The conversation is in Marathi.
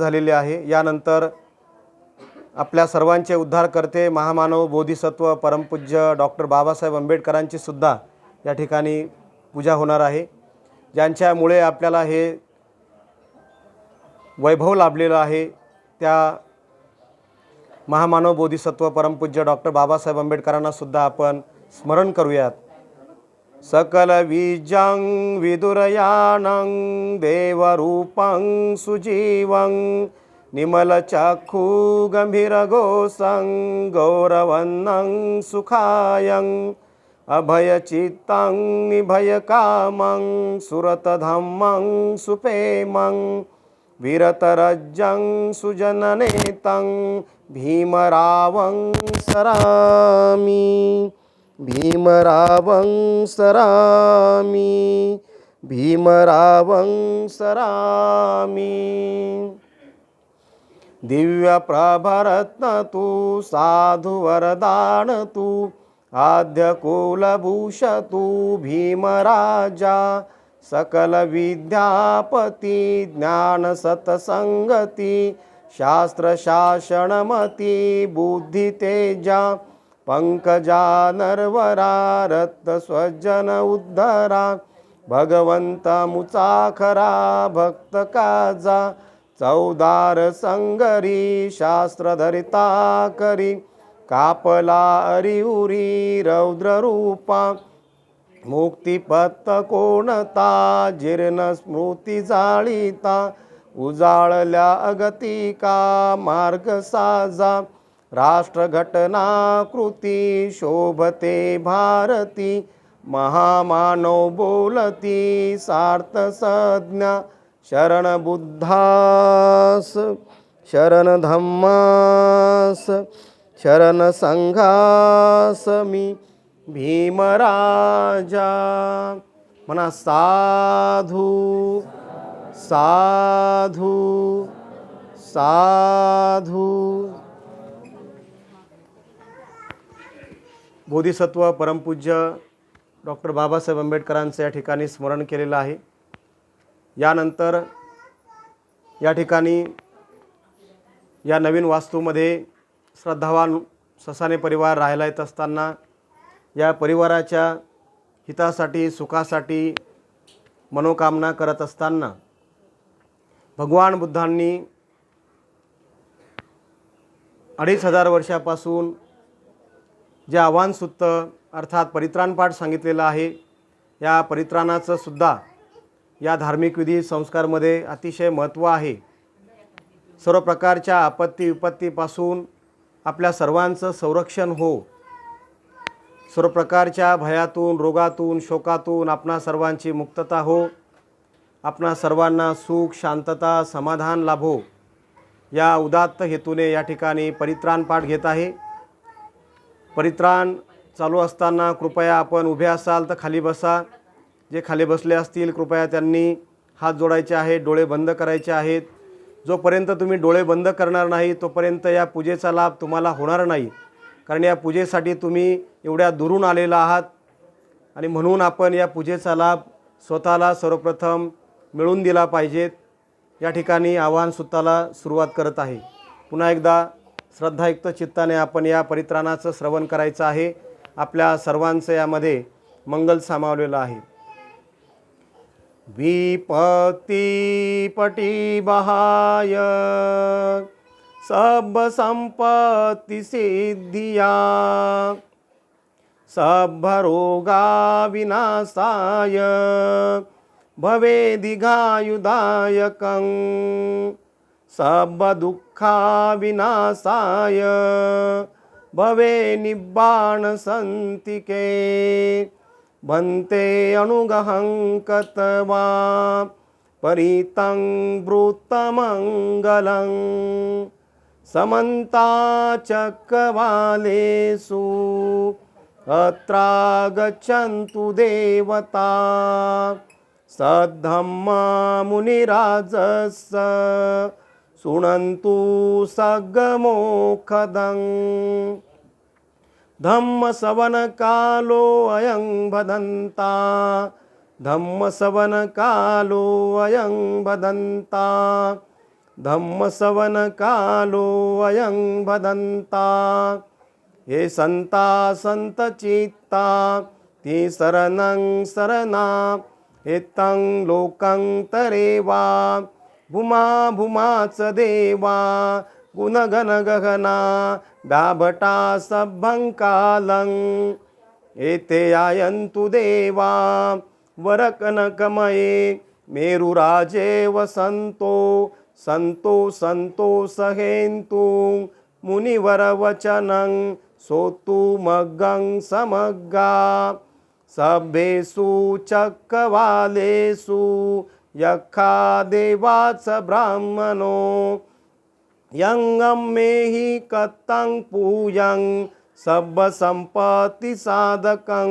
झालेली आहे. यानंतर आपल्या सर्वांचे उद्धारकर्ते महामानव बोधिसत्व परमपूज्य डॉक्टर बाबासाहेब आंबेडकरांची सुद्धा या ठिकाणी पूजा होणार आहे. ज्यांच्यामुळे आपल्याला हे वैभव लाभलेलं आहे त्या महामानव बोधिसत्व परमपूज्य डॉक्टर बाबासाहेब आंबेडकरांना सुद्धा आपण स्मरण करूयात. सकल बीजं विदुरयानं देवरूपं सुजीवं निमलचक्षु गम्भीरघोषं गौरवन्नं सुखायं अभयचित्तं निभयकामं सुरतधम्मं सुपेमं वीरतरज्जं सुजननेतं भीमरावं सरामि भीमरावं सरामि भीमरावं सरामि दिव्यप्रभरत्न तु साधुवरदान तु आद्यकुलभूषतु भीमराजा सकलविद्यापति ज्ञानसत्सङ्गति शास्त्रशासनमति बुद्धितेजा पंकजा नरवरा रत्नस्वजन उद्धरा भगवंता मुचाखरा भक्त काजा चौदार संगरी शास्त्रधरिता करी कापला अरिउरी रौद्ररूपा मुक्तिपत्त कोणता जीर्ण स्मृती जाळीता उजाळल्या अगतिका मार्ग साजा राष्ट्रघटनाकृती शोभते भारती महामानव बोलती सार्थ संज्ञा शरण बुद्धास शरण धम्मास शरण संघास मी भीमराजा। म्हणा साधू साधू साधू। बोधिसत्व परमपूज्य डॉक्टर बाबासाहेब आंबेडकरांचं या ठिकाणी स्मरण केलेलं आहे. यानंतर या ठिकाणी या नवीन वास्तूमध्ये श्रद्धावान ससाने परिवार राहायला येत असताना या परिवाराच्या हितासाठी सुखासाठी मनोकामना करत असताना भगवान बुद्धांनी अडीच हजार वर्षापासून जे आव्हानसूत्त अर्थात परित्राणपाठ सांगितलेलं आहे या परित्राणाचं सुद्धा या धार्मिक विधी संस्कारमध्ये अतिशय महत्त्व आहे. सर्व प्रकारच्या आपत्ती विपत्तीपासून आपल्या सर्वांचं संरक्षण हो. सर्व प्रकारच्या भयातून रोगातून शोकातून आपणा सर्वांची मुक्तता हो. आपणा सर्वांना सुख शांतता समाधान लाभो. या उदात्त हेतूने या ठिकाणी परित्राण पाठ घेत आहे. परित्राण चालू असताना कृपया आपण उभे असाल तर खाली बसा. जे खाली बसले असतील कृपया त्यांनी हात जोडायचे आहेत डोळे बंद करायचे आहेत. जोपर्यंत तुम्ही डोळे बंद करणार नाही तोपर्यंत या पूजेचा लाभ तुम्हाला होणार नाही. कारण या पूजेसाठी तुम्ही एवढ्या दुरून आलेला आहात आणि म्हणून आपण या पूजेचा लाभ स्वतःला सर्वप्रथम मिळवून दिला पाहिजेत. या ठिकाणी आव्हान सुत्ताला सुरुवात करत आहे. पुन्हा एकदा श्रद्धायुक्त चित्ताने आपण या परित्राणाचं श्रवण करायचं आहे. आपल्या सर्वांचं यामध्ये मंगल सामावलेलं आहे. विपत्ती बहाय. सब संपत्ति सिद्धिया. सब रोगा विनाशाय. भवे दिघायुदायकं सब दुःखा विनाशाय भवे निब्बाण संतिके। भन्ते अनुगहङ्कतवा परितं वृत्तमङ्गलं समन्ता चक्रवालेषु अत्रागच्छन्तु देवता। सद्धम्मा मुनिराजस्य शृणन्तु सगमोखदं धम्मसवनकालो अयं वदन्ता। धम्मसवनकालो अयं वदन्ता। धम्मसवनकालो अयं भदन्ता हे संता संत चित्ता ती शरणं शरणा। हेतं लोकं तरेवा। भुमा भुमाच देवा गुणगण गगना गाभटा सभ्भं कालं एते आयन्तु देवा वरकनकमये मेरुराजे वसंतो सन्तो सन्तो सहेंतु मुनिवरवचनं सोतु मग्गं समग्गा. सभ्येषु चक्रवालेषु यक्षा देवाच ब्राह्मणो। यंगम मेहि कत्तं पूयं सब्बसम्पत्तिसाधकं